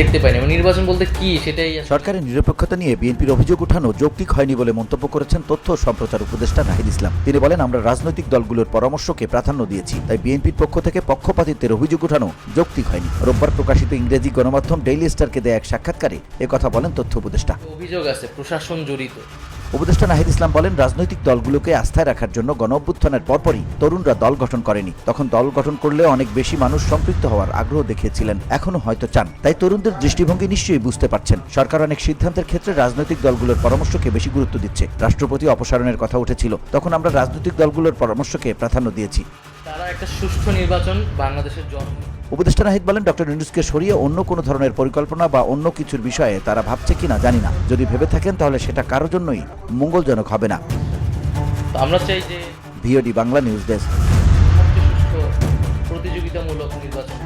দেখতে পাইনি। এবং নির্বাচন বলতে কি সেটাই সরকারের নিরপেক্ষতা নিয়ে বিএনপির অভিযোগ উঠানো যৌক্তিক হয়নি বলে মন্তব্য করেছেন তথ্য সম্প্রচার উপদেষ্টা নাহিদ ইসলাম। তিনি বলেন আমরা রাজনৈতিক দলগুলোর পরামর্শকে প্রাধান্য দিয়েছি তাই বিএনপির পক্ষ থেকে পক্ষপাতিত্বের অভিযোগ উঠানো যৌক্তিক হয়নি। রোববার প্রকাশিত ইংরেজি গণমাধ্যম ডেইলি স্টারকে দেয়া এক সাক্ষাৎকারে কথা বলেন তথ্য উপদেষ্টা। অভিযোগ আছে প্রশাসন জড়িত। উপদেষ্টা নাহিদ ইসলাম বলেন, রাজনৈতিক দলগুলোকে আস্থায় রাখার জন্য গণ অভ্যুত্থানের পরপরই তরুণরা দল গঠন করেনি। তখন দল গঠন করলে অনেক বেশি মানুষ সম্পৃক্ত হওয়ার আগ্রহ দেখিয়েছিলেন এখনও হয়তো চান। তাই তরুণদের দৃষ্টিভঙ্গি নিশ্চয়ই বুঝতে পারছেন। সরকার অনেক সিদ্ধান্তের ক্ষেত্রে রাজনৈতিক দলগুলোর পরামর্শকে বেশি গুরুত্ব দিচ্ছে। রাষ্ট্রপতি অপসারণের কথা উঠেছিল। তখন আমরা রাজনৈতিক দলগুলোর পরামর্শকে প্রাধান্য দিয়েছি। তারা একটা সুষ্ঠু নির্বাচন বাংলাদেশের জন উপদেষ্টা নাহিদ বলেন ডক্টর ইউনুসকে সরিয়ে অন্য কোনো ধরনের পরিকল্পনা বা অন্য কিছুর বিষয়ে তারা ভাবছে কিনা জানি না। যদি ভেবে থাকেন তাহলে সেটা কারোর জন্যই মঙ্গলজনক হবে না। আমরা চাই যে ভিওডি বাংলা নিউজ ডেস্ক। প্রতিযোগিতামূলক নির্বাচন।